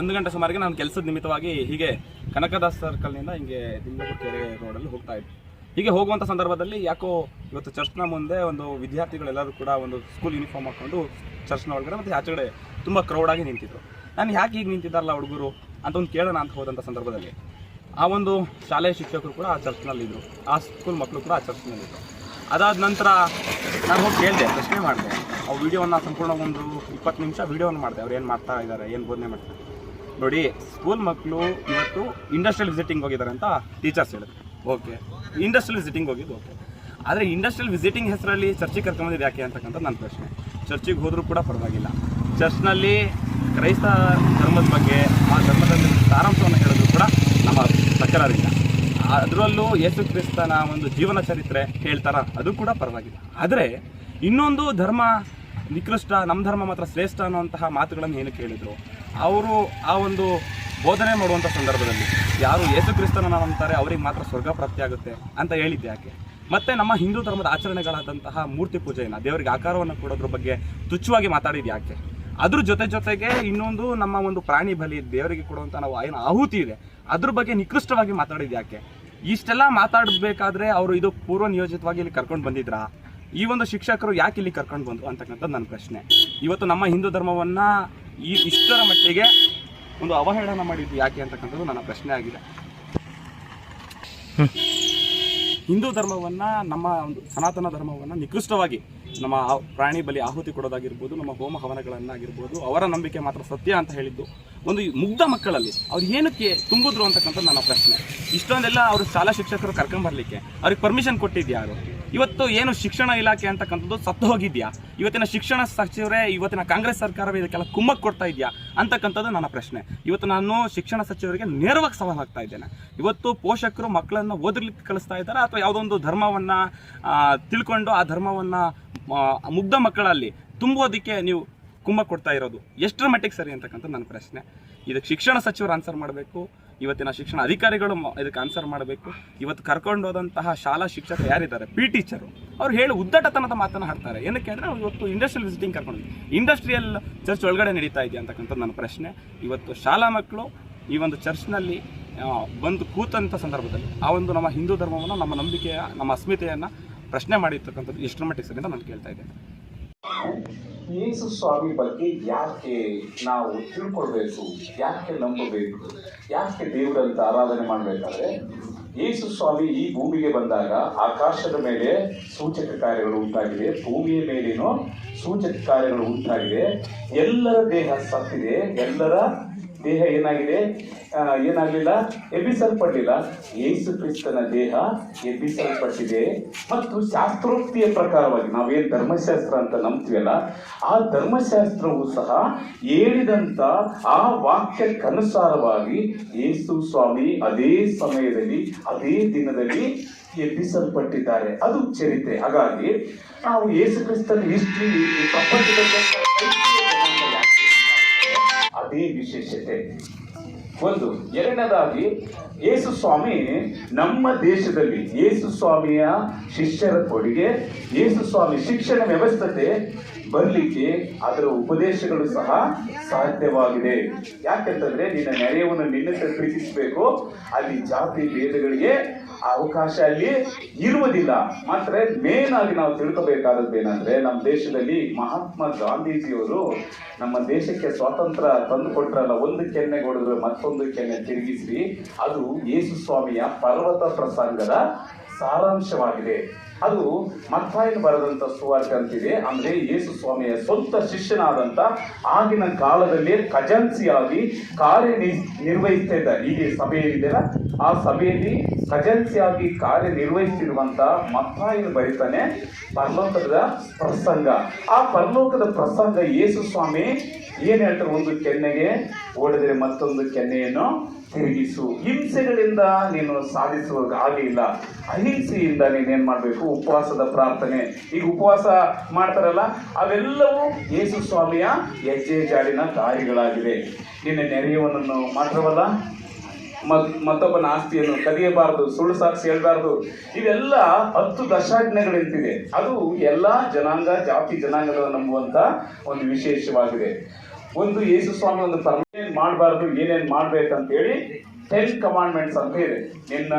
ಒಂದು ಗಂಟೆ ಸುಮಾರಿಗೆ ನಾನು ಕೆಲಸದ ನಿಮಿತ್ತವಾಗಿ ಹೀಗೆ ಕನಕದಾಸ ಸರ್ಕಲ್ನಿಂದ ಹಿಂಗೆ ದಿಂಬಗೂರು ಕೆರೆ ರೋಡಲ್ಲಿ ಹೋಗ್ತಾ ಇದ್ದೆ. ಹೀಗೆ ಹೋಗುವಂಥ ಸಂದರ್ಭದಲ್ಲಿ ಯಾಕೋ ಇವತ್ತು ಚರ್ಚ್ನ ಮುಂದೆ ಒಂದು ವಿದ್ಯಾರ್ಥಿಗಳೆಲ್ಲರೂ ಕೂಡ ಒಂದು ಸ್ಕೂಲ್ ಯೂನಿಫಾರ್ಮ್ ಹಾಕೊಂಡು ಚರ್ಚ್ನ ಒಳಗಡೆ ಮತ್ತು ಆಚೆಗಡೆ ತುಂಬ ಕ್ರೌಡಾಗಿ ನಿಂತಿದ್ರು. ನಾನು ಯಾಕೆ ಈಗ ನಿಂತಿದ್ದಾರಲ್ಲ ಹುಡುಗರು ಅಂತ ಒಂದು ಕೇಳೋಣ ಅಂತ ಹೋದಂಥ ಸಂದರ್ಭದಲ್ಲಿ ಆ ಒಂದು ಶಾಲೆಯ ಶಿಕ್ಷಕರು ಕೂಡ ಆ ಚರ್ಚ್ನಲ್ಲಿದ್ದರು ಆ ಸ್ಕೂಲ್ ಮಕ್ಕಳು ಕೂಡ ಆ ಚರ್ಚ್ನಲ್ಲಿದ್ದರು ಅದಾದ ನಂತರ ನಾನು ಹೋಗಿ ಕೇಳಿದೆ, ಪ್ರಶ್ನೆ ಮಾಡಿದೆ. ಆ ವಿಡಿಯೋವನ್ನು ಸಂಪೂರ್ಣ ಒಂದು ಇಪ್ಪತ್ತು ನಿಮಿಷ ವೀಡಿಯೋವನ್ನು ಮಾಡಿದೆ. ಅವ್ರು ಏನು ಮಾಡ್ತಾ ಇದ್ದಾರೆ ಏನು ಬೋಧನೆ ಮಾಡ್ತಾರೆ? ನೋಡಿ ಸ್ಕೂಲ್ ಮಕ್ಕಳು ಇವತ್ತು ಇಂಡಸ್ಟ್ರಿಯಲ್ ವಿಸಿಟಿಂಗ್ ಹೋಗಿದ್ದಾರೆ ಅಂತ ಟೀಚರ್ಸ್ ಹೇಳಿದ್ರು. ಓಕೆ ಇಂಡಸ್ಟ್ರಿಯಲ್ ವಿಸಿಟಿಂಗ್ ಹೋಗಿದ್ದು ಓಕೆ ಆದರೆ ಇಂಡಸ್ಟ್ರಿಯಲ್ ವಿಸಿಟಿಂಗ್ ಹೆಸರಲ್ಲಿ ಚರ್ಚಿಗೆ ಕರ್ಕೊಂಬಂದಿದ್ದು ಯಾಕೆ ಅಂತಕ್ಕಂಥ ನನ್ನ ಪ್ರಶ್ನೆ. ಚರ್ಚಿಗೆ ಹೋದರೂ ಕೂಡ ಪರವಾಗಿಲ್ಲ. ಚರ್ಚ್ನಲ್ಲಿ ಕ್ರೈಸ್ತ ಧರ್ಮದ ಬಗ್ಗೆ ಆ ಧರ್ಮದಲ್ಲಿ ಸಾರಾಂಶವನ್ನು ಹೇಳೋದು ಕೂಡ ನಮ್ಮ ತಕರಾರಿಲ್ಲ ಅದರಲ್ಲೂ ಯೇಸು ಕ್ರಿಸ್ತನ ಒಂದು ಜೀವನ ಚರಿತ್ರೆ ಹೇಳ್ತಾರ ಅದು ಕೂಡ ಪರವಾಗಿಲ್ಲ. ಆದರೆ ಇನ್ನೊಂದು ಧರ್ಮ ನಿಕೃಷ್ಟ ನಮ್ಮ ಧರ್ಮ ಮಾತ್ರ ಶ್ರೇಷ್ಠ ಅನ್ನುವಂತಹ ಮಾತುಗಳನ್ನು ಏನು ಹೇಳಿದರು ಅವರು ಆ ಒಂದು ಬೋಧನೆ ಮಾಡುವಂಥ ಸಂದರ್ಭದಲ್ಲಿ ಯಾರು ಯೇಸು ಕ್ರಿಸ್ತನ ಅಂತಾರೆ ಅವರಿಗೆ ಮಾತ್ರ ಸ್ವರ್ಗ ಪ್ರಾಪ್ತಿಯಾಗುತ್ತೆ ಅಂತ ಹೇಳಿದ್ದೆ ಯಾಕೆ? ಮತ್ತೆ ನಮ್ಮ ಹಿಂದೂ ಧರ್ಮದ ಆಚರಣೆಗಳಾದಂತಹ ಮೂರ್ತಿ ಪೂಜೆಯನ್ನು ದೇವರಿಗೆ ಆಕಾರವನ್ನು ಕೊಡೋದ್ರ ಬಗ್ಗೆ ತುಚ್ಛವಾಗಿ ಮಾತಾಡಿದ್ದು ಯಾಕೆ? ಅದ್ರ ಜೊತೆ ಜೊತೆಗೆ ಇನ್ನೊಂದು ನಮ್ಮ ಒಂದು ಪ್ರಾಣಿ ಬಲಿ ದೇವರಿಗೆ ಕೊಡುವಂಥ ನಾವು ಏನು ಆಹುತಿ ಇದೆ, ಅದ್ರ ಬಗ್ಗೆ ನಿಕೃಷ್ಟವಾಗಿ ಮಾತಾಡಿದ್ದು ಯಾಕೆ? ಇಷ್ಟೆಲ್ಲ ಮಾತಾಡಬೇಕಾದ್ರೆ ಅವರು ಇದು ಪೂರ್ವ ನಿಯೋಜಿತವಾಗಿ ಇಲ್ಲಿ ಕರ್ಕೊಂಡು ಬಂದಿದ್ರಾ? ಈ ಒಂದು ಶಿಕ್ಷಕರು ಯಾಕೆ ಇಲ್ಲಿ ಕರ್ಕೊಂಡು ಬಂದರು ಅಂತಕ್ಕಂಥದ್ದು ನನ್ನ ಪ್ರಶ್ನೆ. ಇವತ್ತು ನಮ್ಮ ಹಿಂದೂ ಧರ್ಮವನ್ನು ಈ ಇಷ್ಟರ ಮಟ್ಟಿಗೆ ಒಂದು ಅವಹೇಳನ ಮಾಡಿದ್ದು ಯಾಕೆ ಅಂತಕ್ಕಂಥದ್ದು ನನ್ನ ಪ್ರಶ್ನೆ ಆಗಿದೆ. ಹಿಂದೂ ಧರ್ಮವನ್ನು, ನಮ್ಮ ಒಂದು ಸನಾತನ ಧರ್ಮವನ್ನು ನಿಕೃಷ್ಟವಾಗಿ ನಮ್ಮ ಪ್ರಾಣಿ ಬಲಿ ಆಹುತಿ ಕೊಡೋದಾಗಿರ್ಬೋದು, ನಮ್ಮ ಹೋಮ ಹವನಗಳನ್ನಾಗಿರ್ಬೋದು, ಅವರ ನಂಬಿಕೆ ಮಾತ್ರ ಸತ್ಯ ಅಂತ ಹೇಳಿದ್ದು ಒಂದು ಮುಗ್ಧ ಮಕ್ಕಳಲ್ಲಿ ಅವ್ರು ಏನಕ್ಕೆ ತುಂಬಿದ್ರು ಅಂತಕ್ಕಂಥ ನನ್ನ ಪ್ರಶ್ನೆ. ಇಷ್ಟೊಂದೆಲ್ಲ ಅವರು ಶಾಲಾ ಶಿಕ್ಷಕರು ಕರ್ಕೊಂಬರ್ಲಿಕ್ಕೆ, ಅವ್ರಿಗೆ ಪರ್ಮಿಷನ್ ಕೊಟ್ಟಿದ್ಯಾರು ಇವತ್ತು ಏನು ಶಿಕ್ಷಣ ಇಲಾಖೆ ಅಂತಕ್ಕಂಥದ್ದು ಸತ್ತು ಹೋಗಿದ್ಯಾ? ಇವತ್ತಿನ ಶಿಕ್ಷಣ ಸಚಿವರೇ ಇವತ್ತಿನ ಕಾಂಗ್ರೆಸ್ ಸರ್ಕಾರವೇ ಇದಕ್ಕೆಲ್ಲ ಕುಮ್ಮಕ್ ಕೊಡ್ತಾ ಇದೆಯಾ? ಅಂತಕ್ಕಂಥದ್ದು ನನ್ನ ಪ್ರಶ್ನೆ. ಇವತ್ತು ನಾನು ಶಿಕ್ಷಣ ಸಚಿವರಿಗೆ ನೇರವಾಗಿ ಸವಾಲು ಹಾಕ್ತಾ ಇದ್ದೇನೆ. ಇವತ್ತು ಪೋಷಕರು ಮಕ್ಕಳನ್ನು ಓದಲಿಕ್ಕೆ ಕಳಿಸ್ತಾ ಇದ್ದಾರೆ ಅಥವಾ ಯಾವುದೋ ಒಂದು ಧರ್ಮವನ್ನು ತಿಳ್ಕೊಂಡು ಆ ಧರ್ಮವನ್ನು ಮುಗ್ಧ ಮಕ್ಕಳಲ್ಲಿ ತುಂಬೋದಕ್ಕೆ ನೀವು ಕುಂಭ ಕೊಡ್ತಾ ಇರೋದು? ಎಷ್ಟರ ಮಟ್ಟಿಗೆ ಸರಿ ಅಂತಕ್ಕಂಥ ನನ್ನ ಪ್ರಶ್ನೆ. ಇದಕ್ಕೆ ಶಿಕ್ಷಣ ಸಚಿವರು ಆನ್ಸರ್ ಮಾಡಬೇಕು. ಇವತ್ತಿನ ಶಿಕ್ಷಣ ಅಧಿಕಾರಿಗಳು ಇದಕ್ಕೆ ಆನ್ಸರ್ ಮಾಡಬೇಕು. ಇವತ್ತು ಕರ್ಕೊಂಡು ಹೋದಂತಹ ಶಾಲಾ ಶಿಕ್ಷಕರು ಯಾರಿದ್ದಾರೆ? ಪಿ ಟೀಚರು ಅವ್ರು ಹೇಳಿ ಉದ್ದಟತನದ ಮಾತನ್ನು ಹಾಡ್ತಾರೆ. ಏನಕ್ಕೆ ಅಂದರೆ ಇವತ್ತು ಇಂಡಸ್ಟ್ರಿಯಲ್ ವಿಸಿಟಿಂಗ್ ಕರ್ಕೊಂಡು ಇಂಡಸ್ಟ್ರಿಯಲ್ ಚರ್ಚ್ ಒಳಗಡೆ ನಡೀತಾ ಇದೆಯಾ ಅಂತಕ್ಕಂಥದ್ದು ನನ್ನ ಪ್ರಶ್ನೆ. ಇವತ್ತು ಶಾಲಾ ಮಕ್ಕಳು ಈ ಒಂದು ಚರ್ಚ್ನಲ್ಲಿ ಬಂದು ಕೂತಂಥ ಸಂದರ್ಭದಲ್ಲಿ ಆ ಒಂದು ನಮ್ಮ ಹಿಂದೂ ಧರ್ಮವನ್ನು, ನಮ್ಮ ನಂಬಿಕೆಯ, ನಮ್ಮ ಅಸ್ಮಿತೆಯನ್ನು ಪ್ರಶ್ನೆ ಮಾಡಿರ್ತಕ್ಕಂಥದ್ದು ಎಷ್ಟು ಮಟ್ಟಿಗೆ ಅಂತ ನಾನು ಕೇಳ್ತಾ ಇದ್ದೇನೆ. ಯೇಸು ಸ್ವಾಮಿ ಬಗ್ಗೆ ಯಾಕೆ ನಾವು ತಿಳ್ಕೊಳ್ಬೇಕು? ಯಾಕೆ ನಂಬಬೇಕು? ಯಾಕೆ ದೇವರಂತ ಆರಾಧನೆ ಮಾಡಬೇಕಾದ್ರೆ ಯೇಸು ಸ್ವಾಮಿ ಈ ಭೂಮಿಗೆ ಬಂದಾಗ ಆಕಾಶದ ಮೇಲೆ ಸೂಚಕ ಕಾರ್ಯಗಳು ಉಂಟಾಗಿದೆ ಭೂಮಿಯ ಮೇಲೇನೋ ಸೂಚಕ ಕಾರ್ಯಗಳು ಉಂಟಾಗಿದೆ ಎಲ್ಲರ ದೇಹ ಸತ್ತಿದೆ, ಎಲ್ಲರ ದೇಹ ಏನಾಗಿದೆ? ಏನಾಗಲಿಲ್ಲ? ಎಬ್ಬಿಸಲ್ಪಟ್ಟಿಲ್ಲ ಯೇಸು ಕ್ರಿಸ್ತನ ದೇಹ ಎಬ್ಬಿಸಲ್ಪಟ್ಟಿದೆ. ಮತ್ತು ಶಾಸ್ತ್ರೋಕ್ತಿಯ ಪ್ರಕಾರವಾಗಿ ನಾವೇನು ಧರ್ಮಶಾಸ್ತ್ರ ಅಂತ ನಂಬ್ತೀವಲ್ಲ, ಆ ಧರ್ಮಶಾಸ್ತ್ರವು ಸಹ ಹೇಳಿದಂಥ ಆ ವಾಕ್ಯಕ್ಕನುಸಾರವಾಗಿ ಯೇಸು ಸ್ವಾಮಿ ಅದೇ ಸಮಯದಲ್ಲಿ, ಅದೇ ದಿನದಲ್ಲಿ ಎಬ್ಬಿಸಲ್ಪಟ್ಟಿದ್ದಾರೆ. ಅದು ಚರಿತ್ರೆ. ಹಾಗಾಗಿ ನಾವು ಯೇಸು ಕ್ರಿಸ್ತನ ಹಿಸ್ಟ್ರಿ ಈ ಅದೇ ವಿಶೇಷತೆ. ಒಂದು, ಎರಡನೇದಾಗಿ ಯೇಸು ಸ್ವಾಮಿ ನಮ್ಮ ದೇಶದಲ್ಲಿ ಯೇಸು ಸ್ವಾಮಿಯ ಶಿಷ್ಯರ ಕೊಡುಗೆ ಯೇಸು ಸ್ವಾಮಿ ಶಿಕ್ಷಣ ವ್ಯವಸ್ಥೆ ಬರಲಿಕ್ಕೆ ಅದರ ಉಪದೇಶಗಳು ಸಹ ಸಾಧ್ಯವಾಗಿದೆ. ಯಾಕೆಂತಂದ್ರೆ, ನಿನ್ನ ನೆರೆಯವನ್ನು ನಿನ್ನಂತೆ ಪ್ರೀತಿಸಬೇಕು. ಅಲ್ಲಿ ಜಾತಿ ಭೇದಗಳಿಗೆ ಅವಕಾಶ ಅಲ್ಲಿ ಇರುವುದಿಲ್ಲ. ಮಾತ್ರ ಮೇನ್ ಆಗಿ ನಾವು ತಿಳ್ಕೋಬೇಕಾದದ್ದು ಏನಂದ್ರೆ ನಮ್ಮ ದೇಶದಲ್ಲಿ ಮಹಾತ್ಮ ಗಾಂಧೀಜಿಯವರು ನಮ್ಮ ದೇಶಕ್ಕೆ ಸ್ವಾತಂತ್ರ್ಯ ತಂದು ಕೊಟ್ರಲ್ಲ, ಒಂದು ಕೆನ್ನೆ ಹೊಡೆದ್ರೆ ಮತ್ತೊಂದು ಕೆನ್ನೆ ತಿರುಗಿಸಿ ಅದು ಯೇಸು ಸ್ವಾಮಿಯ ಪರ್ವತ ಪ್ರಸಂಗದ ಸಾರಾಂಶವಾಗಿದೆ. ಅದು ಮತ್ತಾಯನ್ ಬರೆದಂತ ಸುವಾರ್ತೆ ಅಂತಿದೆ. ಅಂದ್ರೆ ಯೇಸು ಸ್ವಾಮಿಯ ಸ್ವಂತ ಶಿಷ್ಯನಾದಂತ ಆಗಿನ ಕಾಲದಲ್ಲಿ ಖಜಾನ್ಸಿಯಾಗಿ ಕಾರ್ಯ ನಿರ್ವಹಿಸ್ತಾ ಇದ್ದ. ಹೀಗೆ ಸಭೆಯಲ್ಲಿದೆಯಲ್ಲ ಆ ಸಭೆಯಲ್ಲಿ ಖಜಾನ್ಸಿಯಾಗಿ ಕಾರ್ಯನಿರ್ವಹಿಸಿರುವಂತ ಮತ್ತಾಯನು ಬರೀತಾನೆ ಪರಲೋಕದ ಪ್ರಸಂಗ. ಆ ಪರಲೋಕದ ಪ್ರಸಂಗ ಯೇಸು ಸ್ವಾಮಿ ಏನ್ ಹೇಳ್ತಾರೆ? ಒಂದು ಕೆನ್ನೆಗೆ ಓಡಿದರೆ ಮತ್ತೊಂದು ಕೆನ್ನೆಯನ್ನು ತಿರುಗಿಸು. ಹಿಂಸೆಗಳಿಂದ ನೀನು ಸಾಧಿಸುವ ಹಾಗೆ ಇಲ್ಲ. ಅಹಿಂಸೆಯಿಂದ ನೀನೇನ್ ಮಾಡಬೇಕು? ಉಪವಾಸದ ಪ್ರಾರ್ಥನೆ. ಈಗ ಉಪವಾಸ ಮಾಡ್ತಾರಲ್ಲ, ಅವೆಲ್ಲವೂ ಯೇಸು ಸ್ವಾಮಿಯ ಹೆಜ್ಜೆ ಜಾಡಿನ ಕಾರ್ಯಗಳಾಗಿವೆ ನಿನ್ನ ನೆರೆಯವನನ್ನು ಮಾತ್ರವಲ್ಲ ಮತ್ ಮತ್ತೊಬ್ಬನ ಆಸ್ತಿಯನ್ನು ಕದಿಯಬಾರದು, ಸುಳ್ಳು ಸಾಕ್ಷಿ ಹೇಳಬಾರದು. ಇವೆಲ್ಲ ಹತ್ತು ದಶಾಜ್ಞೆಗಳಿಂತಿದೆ. ಅದು ಎಲ್ಲ ಜನಾಂಗ, ಜಾತಿ ಜನಾಂಗದ ನಂಬುವಂತ ಒಂದು ವಿಶೇಷವಾಗಿದೆ. ಒಂದು ಯೇಸು ಸ್ವಾಮಿ ಒಂದು ಪರ್ಮನೆಂಟ್ ಮಾಡಬಾರ್ದು, ಏನೇನ್ ಮಾಡ್ಬೇಕಂತ ಹೇಳಿ ಟೆನ್ ಕಮಾಂಡ್ಮೆಂಟ್ಸ್ ಅಂತ ಇದೆ. ನಿನ್ನ